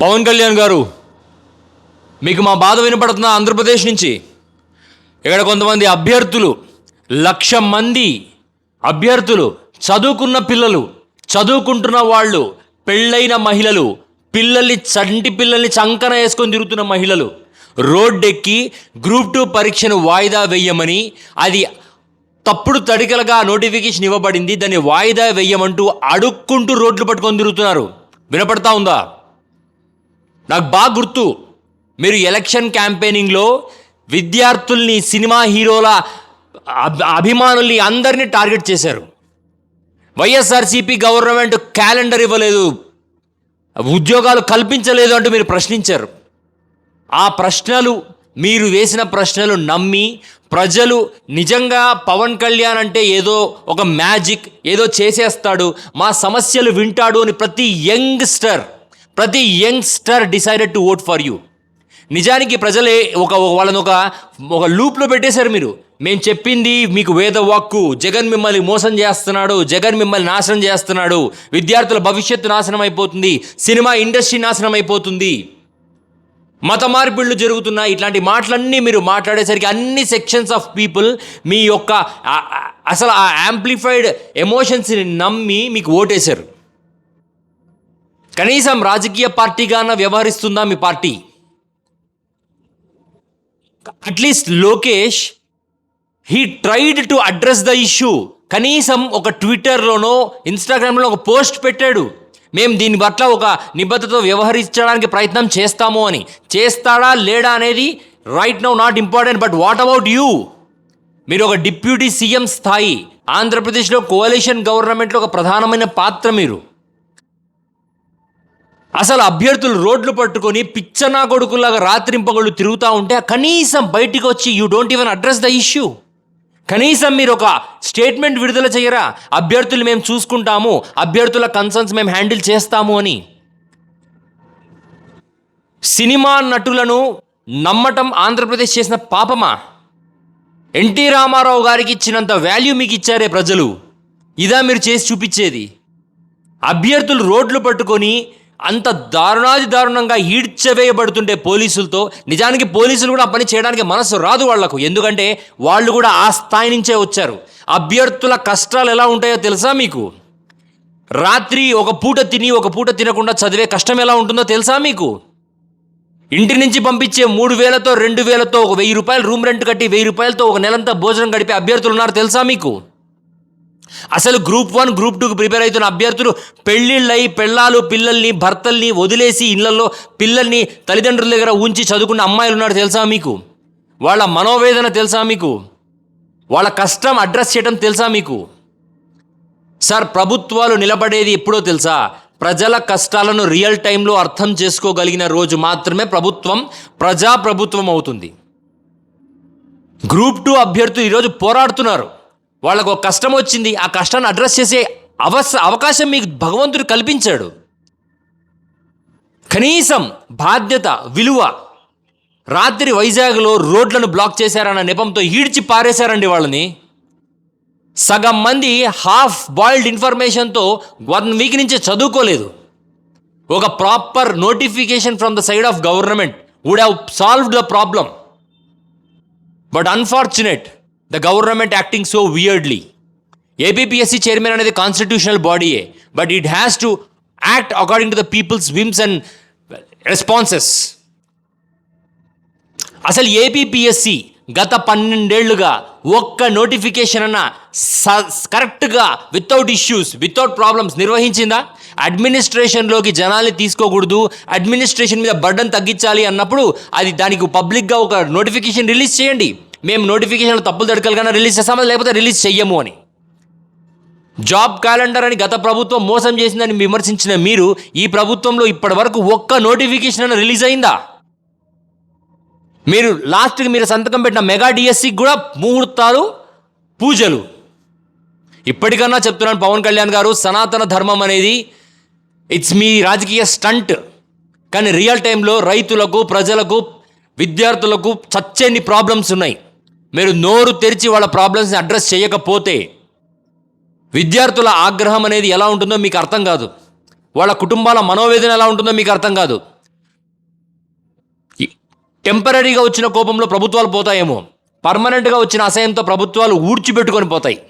పవన్ కళ్యాణ్ గారు మీకు మా బాధ వినపడుతున్న ఆంధ్రప్రదేశ్ నుంచి ఇక్కడ కొంతమంది అభ్యర్థులు లక్ష మంది అభ్యర్థులు చదువుకున్న పిల్లలు చదువుకుంటున్న వాళ్ళు పెళ్ళైన మహిళలు పిల్లల్ని చంటి పిల్లల్ని చంకన వేసుకొని తిరుగుతున్న మహిళలు రోడ్డెక్కి గ్రూప్ టూ పరీక్షను వాయిదా వేయమని అది తప్పుడు తడికలుగా నోటిఫికేషన్ ఇవ్వబడింది. దాన్ని వాయిదా వేయమంటూ అడుక్కుంటూ రోడ్లు పట్టుకొని తిరుగుతున్నారు. వినపడతా ఉందా? నాకు బాగా గుర్తు. మీరు ఎలక్షన్ క్యాంపెయినింగ్లో విద్యార్థుల్ని సినిమా హీరోల అభిమానుల్ని అందరినీ టార్గెట్ చేశారు. వైఎస్ఆర్సీపీ గవర్నమెంట్ క్యాలెండర్ ఇవ్వలేదు. ఉద్యోగాలు కల్పించలేదు అంటూ మీరు ప్రశ్నించారు. ఆ ప్రశ్నలు మీరు వేసిన ప్రశ్నలు నమ్మి ప్రజలు నిజంగా పవన్ కళ్యాణ్ అంటే ఏదో ఒక మ్యాజిక్ ఏదో చేసేస్తాడు మా సమస్యలు వింటాడు అని ప్రతి యంగ్స్టర్ ప్రతి youngster decided to vote for you. నిజానికి ప్రజలే ఒక వాళ్ళని ఒక ఒక లూప్లో పెట్టేశారు మీరు. మేము చెప్పింది మీకు వేదవాక్కు జగన్ మిమ్మల్ని మోసం చేస్తున్నాడు. జగన్ మిమ్మల్ని నాశనం చేస్తున్నాడు. విద్యార్థుల భవిష్యత్తు నాశనం అయిపోతుంది. సినిమా ఇండస్ట్రీ నాశనం అయిపోతుంది. మత మార్పిళ్ళు జరుగుతున్నాయి ఇట్లాంటి మాటలన్నీ మీరు మాట్లాడేసరికి అన్ని సెక్షన్స్ ఆఫ్ పీపుల్ మీ యొక్క అసలు ఆ యాంప్లిఫైడ్ ఎమోషన్స్ని నమ్మి మీకు ఓటేశారు. కనీసం రాజకీయ పార్టీగాన వ్యవహరిస్తుందా మీ party? At least Lokesh he tried to address the issue. కనీసం ఒక ట్విట్టర్లోనో ఇన్స్టాగ్రామ్లో ఒక పోస్ట్ పెట్టాడు. మేము దీని పట్ల ఒక నిబద్ధతతో వ్యవహరించడానికి ప్రయత్నం చేస్తాము అని. చేస్తాడా లేడా అనేది right now not important but what about you మీరు ఒక డిప్యూటీ సీఎం స్థాయి ఆంధ్రప్రదేశ్లో కోalition గవర్నమెంట్లో ఒక ప్రధానమైన పాత్ర మీరు. అసలు అభ్యర్థులు రోడ్లు పట్టుకొని పిచ్చనా కొడుకులాగా రాత్రింపగళ్ళు తిరుగుతూ ఉంటే కనీసం బయటికి వచ్చి you don't even address the issue కనీసం మీరు ఒక స్టేట్మెంట్ విడుదల చేయరా? అభ్యర్థులు మేము చూసుకుంటాము అభ్యర్థుల కన్సర్న్స్ మేము హ్యాండిల్ చేస్తాము అని. సినిమా నటులను నమ్మటం ఆంధ్రప్రదేశ్ చేసిన పాపమా? ఎన్టీ రామారావు గారికి ఇచ్చినంత వాల్యూ మీకు ఇచ్చారే ప్రజలు. ఇదా మీరు చేసి చూపించేది. అభ్యర్థులు రోడ్లు పట్టుకొని అంత దారుణాది దారుణంగా ఈడ్చవేయబడుతుండే పోలీసులతో. నిజానికి పోలీసులు కూడా ఆ పని చేయడానికి మనసు రాదు వాళ్ళకు. ఎందుకంటే వాళ్ళు కూడా ఆ స్థాయి నుంచే వచ్చారు. అభ్యర్థుల కష్టాలు ఎలా ఉంటాయో తెలుసా మీకు? రాత్రి ఒక పూట తిని ఒక పూట తినకుండా చదివే కష్టం ఎలా ఉంటుందో తెలుసా మీకు? ఇంటి నుంచి పంపించే మూడు వేలతో రెండు వేలతో ఒక వెయ్యి రూపాయలు రూమ్ రెంట్ కట్టి వెయ్యి రూపాయలతో ఒక నెలంతా భోజనం గడిపే అభ్యర్థులు ఉన్నారు తెలుసా మీకు? అసలు గ్రూప్ వన్ గ్రూప్ టూకి ప్రిపేర్ అవుతున్న అభ్యర్థులు పెళ్ళిళ్ళయి పెళ్ళాలు పిల్లల్ని భర్తల్ని వదిలేసి ఇళ్ళలో పిల్లల్ని తల్లిదండ్రుల దగ్గర ఉంచి చదువుకున్న అమ్మాయిలు ఉన్నారు తెలుసా మీకు? వాళ్ళ మనోవేదన తెలుసా మీకు? వాళ్ళ కష్టం అడ్రస్ చేయడం తెలుసా మీకు? సార్ ప్రభుత్వాలు నిలబడేది ఎప్పుడో తెలుసా? ప్రజల కష్టాలను రియల్ టైంలో అర్థం చేసుకోగలిగిన రోజు మాత్రమే ప్రభుత్వం ప్రజా ప్రభుత్వం అవుతుంది. గ్రూప్ టూ అభ్యర్థులు ఈరోజు పోరాడుతున్నారు. వాళ్ళకు ఒక కష్టం వచ్చింది. ఆ కష్టాన్ని అడ్రస్ చేసే అవస అవకాశం మీకు భగవంతుడు కల్పించాడు. కనీసం బాధ్యత విలువ రాత్రి వైజాగ్లో రోడ్లను బ్లాక్ చేశారన్న నెపంతో ఈడ్చి పారేశారండి వాళ్ళని. సగం మంది హాఫ్ బాయిల్డ్ ఇన్ఫర్మేషన్తో వన్ వీక్ నుంచి చదువుకోలేదు. ఒక proper notification from the side of government would have solved the problem. But unfortunate the government acting so weirdly APPSC chairman అనేది constitutional బాడీయే but it has to act according to the people's whims and responses అసలు APPSC గత పన్నెండేళ్ళుగా ఒక్క notification అన్న స- కరెక్ట్గా without issues without problems నిర్వహించిందా? అడ్మినిస్ట్రేషన్లోకి జనాల్ని తీసుకోకూడదు అడ్మినిస్ట్రేషన్ మీద బర్డన్ తగ్గించాలి అన్నప్పుడు అది దానికి పబ్లిక్గా ఒక నోటిఫికేషన్ రిలీజ్ చేయండి. మేము నోటిఫికేషన్లు తప్పులు తడకలుగా రిలీజ్ చేస్తామా లేకపోతే రిలీజ్ చెయ్యము అని. జాబ్ క్యాలెండర్ అని గత ప్రభుత్వం మోసం చేసిందని విమర్శించిన మీరు ఈ ప్రభుత్వంలో ఇప్పటి వరకు ఒక్క నోటిఫికేషన్ అన్న రిలీజ్ అయిందా? మీరు లాస్ట్కి మీరు సంతకం పెట్టిన మెగా డిఎస్సికి కూడా ముహూర్తాలు పూజలు. ఇప్పటికన్నా చెప్తున్నాను పవన్ కళ్యాణ్ గారు సనాతన ధర్మం అనేది ఇట్స్ మీ రాజకీయ స్టంట్ కానీ రియల్ టైంలో రైతులకు ప్రజలకు విద్యార్థులకు చచ్చేన్ని ప్రాబ్లమ్స్ ఉన్నాయి. మీరు నోరు తెరిచి వాళ్ళ ప్రాబ్లమ్స్ని అడ్రస్ చేయకపోతే విద్యార్థుల ఆగ్రహం అనేది ఎలా ఉంటుందో మీకు అర్థం కాదు. వాళ్ళ కుటుంబాల మనోవేదన ఎలా ఉంటుందో మీకు అర్థం కాదు. టెంపరీగా వచ్చిన కోపంలో ప్రభుత్వాలు పోతాయేమో. పర్మనెంట్గా వచ్చిన అసహ్యంతో ప్రభుత్వాలు ఊడ్చిపెట్టుకొని పోతాయి.